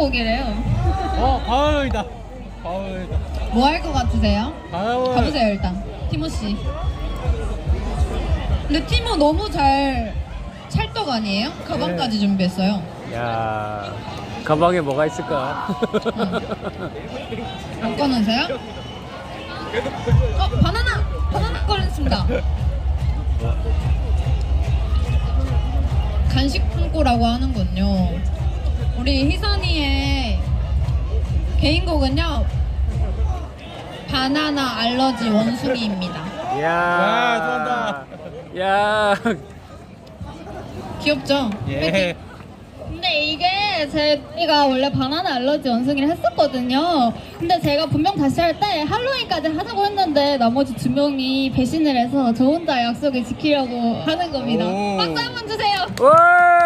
오기래요. 어, 가을이다. 가을이다. 뭐 할 것 같으세요? 가을. 가보세요 일단 티모 씨. 근데 티모 너무 잘 찰떡 아니에요? 가방까지 준비했어요. 야, 가방에 뭐가 있을까? 안 꺼내세요? 어 바나나 바나나 꺼냈습니다. 간식 품고라고 하는군요. 우리 희선이의 개인곡은요 바나나 알러지 원숭이입니다. 야, 와, 야, 귀엽죠? 예. 근데 이게 제가 원래 바나나 알러지 원숭이를 했었거든요. 근데 제가 분명 다시 할 때 할로윈까지 하자고 했는데 나머지 두 명이 배신을 해서 저 혼자 약속을 지키려고 하는 겁니다. 오. 박수 한 번 주세요. 와!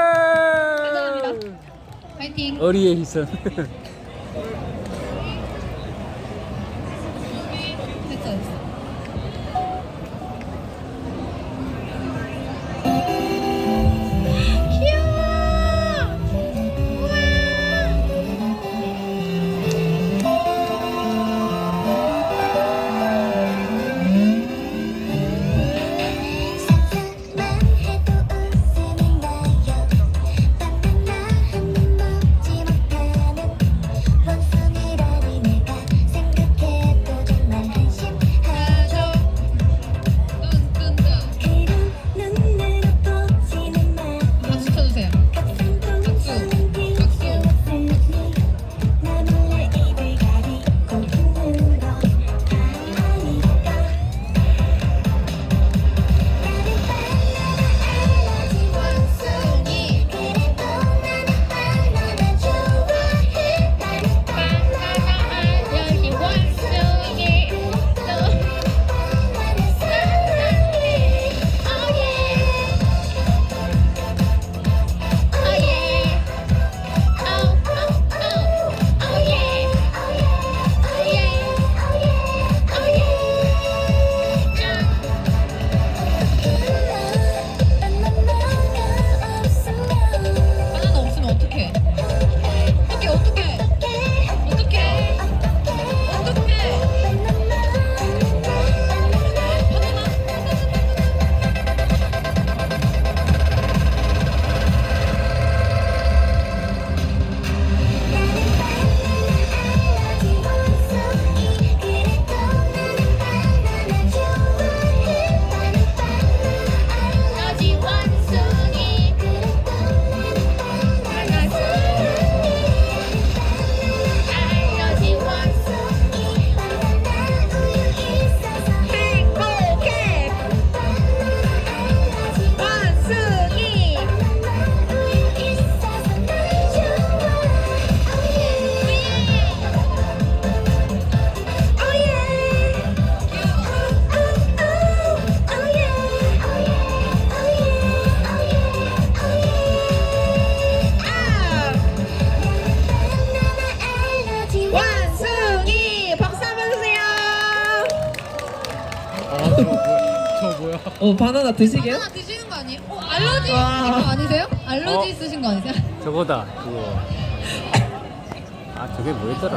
파이팅! 어리의 희선. 저거 뭐야? 어 바나나 드시게요? 바나나 드시는 거 아니에요? 어 알러지. 있으신 거 아니세요? 알러지 어. 있으신 거 아니세요? 저거다. 그거. 아, 저게 뭐였더라?